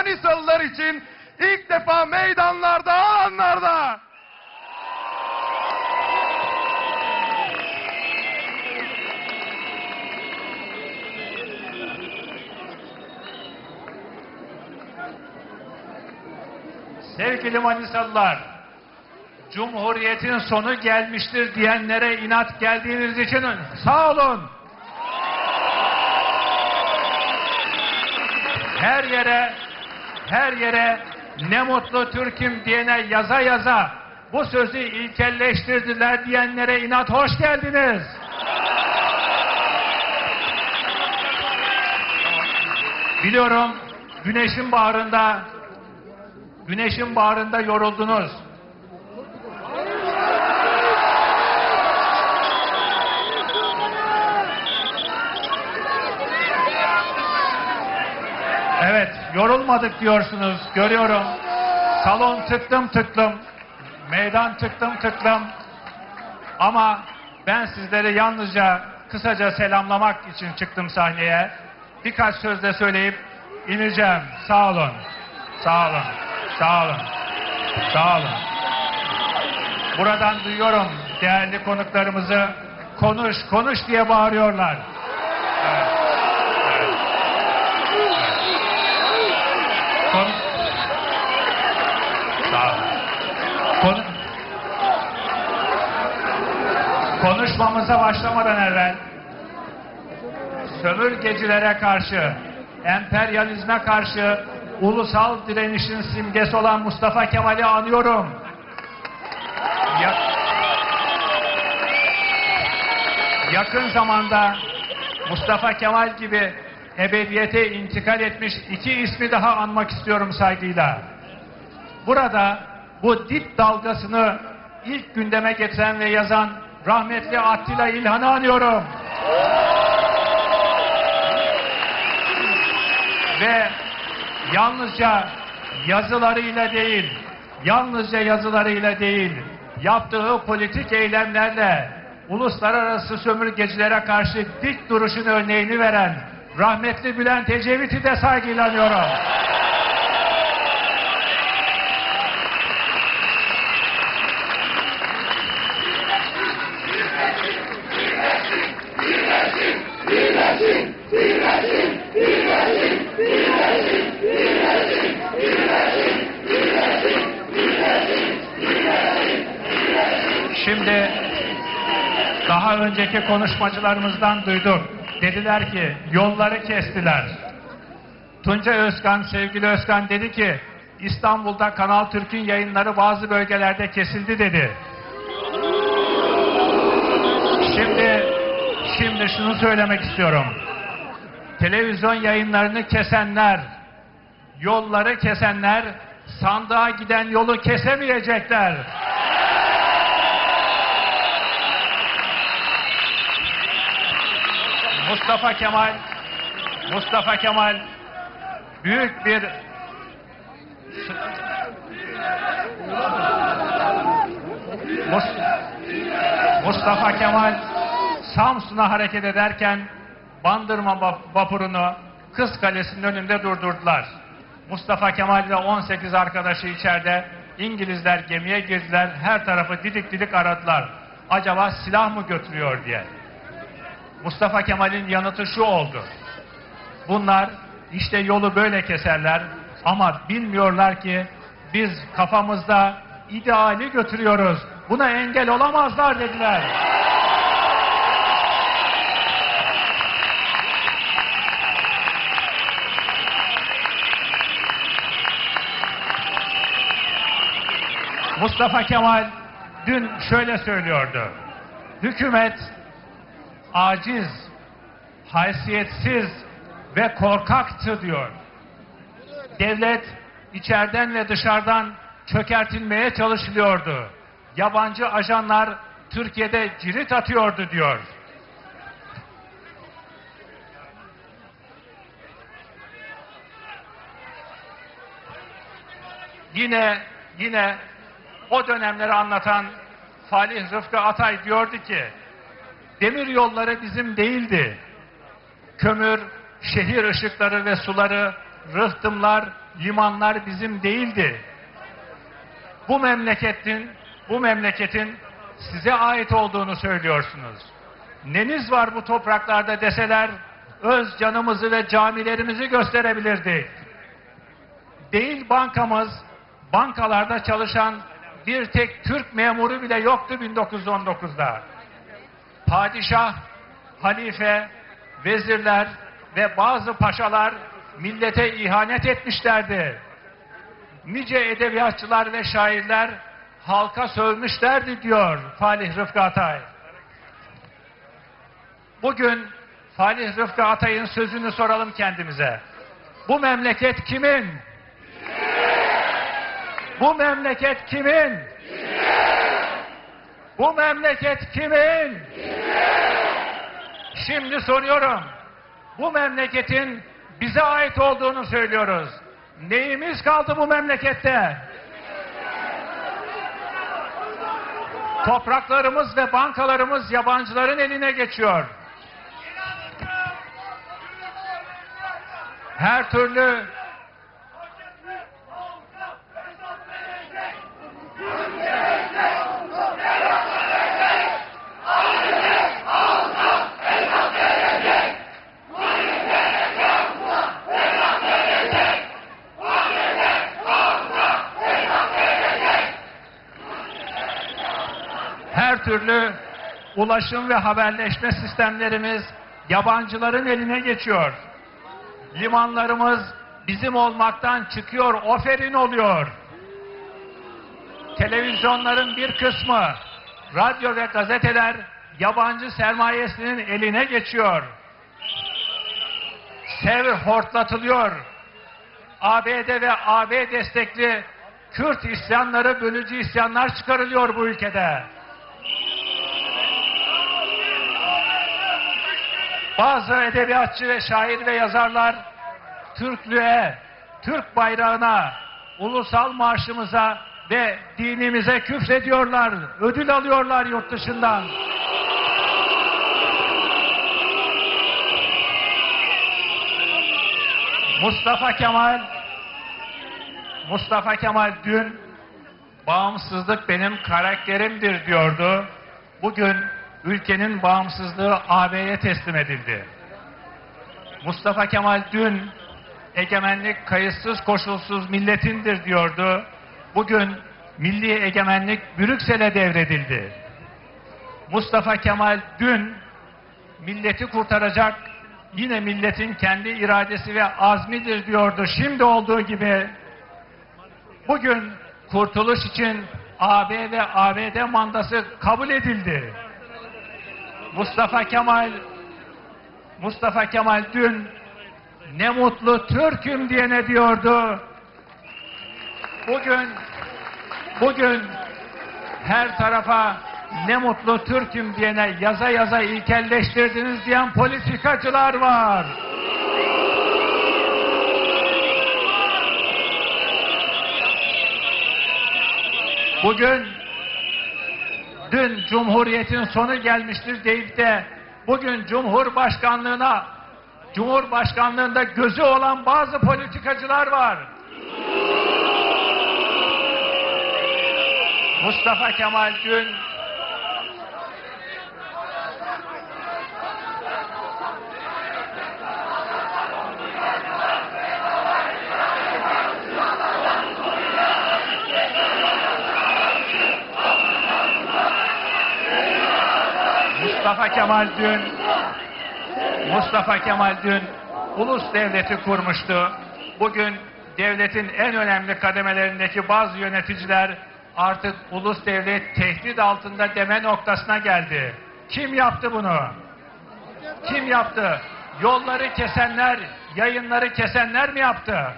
Manisalılar için ilk defa meydanlarda, alanlarda. Sevgili Manisalılar, Cumhuriyetin sonu gelmiştir diyenlere inat geldiğiniz için sağ olun. Her yere, her yere ne mutlu Türk'üm diyene yaza yaza bu sözü ilkelleştirdiler diyenlere inat hoş geldiniz. Biliyorum güneşin bağrında Güneşin bağrında yoruldunuz. Evet, yorulmadık diyorsunuz. Görüyorum. Salon tıklım tıklım. Meydan tıklım tıklım. Ama ben sizleri yalnızca kısaca selamlamak için çıktım sahneye. Birkaç söz de söyleyip ineceğim. Sağ olun. Sağ olun. Sağ olun. Sağ olun. Buradan duyuyorum değerli konuklarımızı konuş konuş diye bağırıyorlar. Evet. Evet. Evet. Konu... Sağ olun. Konu... Konuşmamıza başlamadan evvel sömürgecilere karşı, emperyalizme karşı ulusal direnişin simgesi olan Mustafa Kemal'i anıyorum. Ya- yakın zamanda Mustafa Kemal gibi ebediyete intikal etmiş iki ismi daha anmak istiyorum saygıyla. Burada bu dip dalgasını ilk gündeme getiren ve yazan rahmetli Attila İlhan'ı anıyorum. Ve yalnızca yazılarıyla değil, yalnızca yazılarıyla değil, yaptığı politik eylemlerle uluslararası sömürgecilere karşı dik duruşun örneğini veren rahmetli Bülent Ecevit'i de saygıyla anıyorum. Daha önceki konuşmacılarımızdan duyduk. Dediler ki yolları kestiler. Tunca Özkan, sevgili Özkan dedi ki İstanbul'da Kanal Türk'ün yayınları bazı bölgelerde kesildi dedi. Şimdi şimdi şunu söylemek istiyorum. Televizyon yayınlarını kesenler, yolları kesenler sandığa giden yolu kesemeyecekler. Mustafa Kemal Mustafa Kemal büyük bir Mus- Mustafa Kemal Samsun'a hareket ederken Bandırma vap- vapurunu Kız Kalesi'nin önünde durdurdular. Mustafa Kemal ile 18 arkadaşı içeride İngilizler gemiye girdiler. Her tarafı didik didik aradılar. Acaba silah mı götürüyor diye. Mustafa Kemal'in yanıtı şu oldu. Bunlar işte yolu böyle keserler ama bilmiyorlar ki biz kafamızda ideali götürüyoruz. Buna engel olamazlar dediler. Mustafa Kemal dün şöyle söylüyordu. Hükümet aciz, haysiyetsiz ve korkaktı diyor. Devlet içeriden ve dışarıdan çökertilmeye çalışılıyordu. Yabancı ajanlar Türkiye'de cirit atıyordu diyor. Yine yine o dönemleri anlatan Falih Rıfkı Atay diyordu ki demir yolları bizim değildi. Kömür, şehir ışıkları ve suları, rıhtımlar, limanlar bizim değildi. Bu memleketin, bu memleketin size ait olduğunu söylüyorsunuz. Neniz var bu topraklarda deseler, öz canımızı ve camilerimizi gösterebilirdik. Değil bankamız, bankalarda çalışan bir tek Türk memuru bile yoktu 1919'da. Padişah, halife, vezirler ve bazı paşalar millete ihanet etmişlerdi. Nice edebiyatçılar ve şairler halka sövmüşlerdi diyor Falih Rıfkı Atay. Bugün Falih Rıfkı Atay'ın sözünü soralım kendimize. Bu memleket kimin? Bu memleket kimin? Bu memleket kimin? Şimdi soruyorum. Bu memleketin bize ait olduğunu söylüyoruz. Neyimiz kaldı bu memlekette? Topraklarımız ve bankalarımız yabancıların eline geçiyor. Her türlü türlü ulaşım ve haberleşme sistemlerimiz yabancıların eline geçiyor. Limanlarımız bizim olmaktan çıkıyor, oferin oluyor. Televizyonların bir kısmı, radyo ve gazeteler yabancı sermayesinin eline geçiyor. Sev hortlatılıyor. ABD ve AB destekli Kürt isyanları, bölücü isyanlar çıkarılıyor bu ülkede. Bazı edebiyatçı ve şair ve yazarlar Türklüğe, Türk bayrağına, ulusal marşımıza ve dinimize küfrediyorlar, ödül alıyorlar yurt dışından. Mustafa Kemal Mustafa Kemal dün bağımsızlık benim karakterimdir diyordu. Bugün ülkenin bağımsızlığı AB'ye teslim edildi. Mustafa Kemal dün egemenlik kayıtsız koşulsuz milletindir diyordu. Bugün milli egemenlik Brüksel'e devredildi. Mustafa Kemal dün milleti kurtaracak yine milletin kendi iradesi ve azmidir diyordu. Şimdi olduğu gibi bugün kurtuluş için AB ve ABD mandası kabul edildi. Mustafa Kemal Mustafa Kemal dün ne mutlu Türk'üm diye ne diyordu. Bugün bugün her tarafa ne mutlu Türk'üm diyene yaza yaza ilkelleştirdiniz diyen politikacılar var. Bugün dün Cumhuriyet'in sonu gelmiştir deyip de bugün Cumhurbaşkanlığına Cumhurbaşkanlığında gözü olan bazı politikacılar var. Mustafa Kemal dün Mustafa Kemal dün Mustafa Kemal dün ulus devleti kurmuştu. Bugün devletin en önemli kademelerindeki bazı yöneticiler artık ulus devlet tehdit altında deme noktasına geldi. Kim yaptı bunu? Kim yaptı? Yolları kesenler, yayınları kesenler mi yaptı?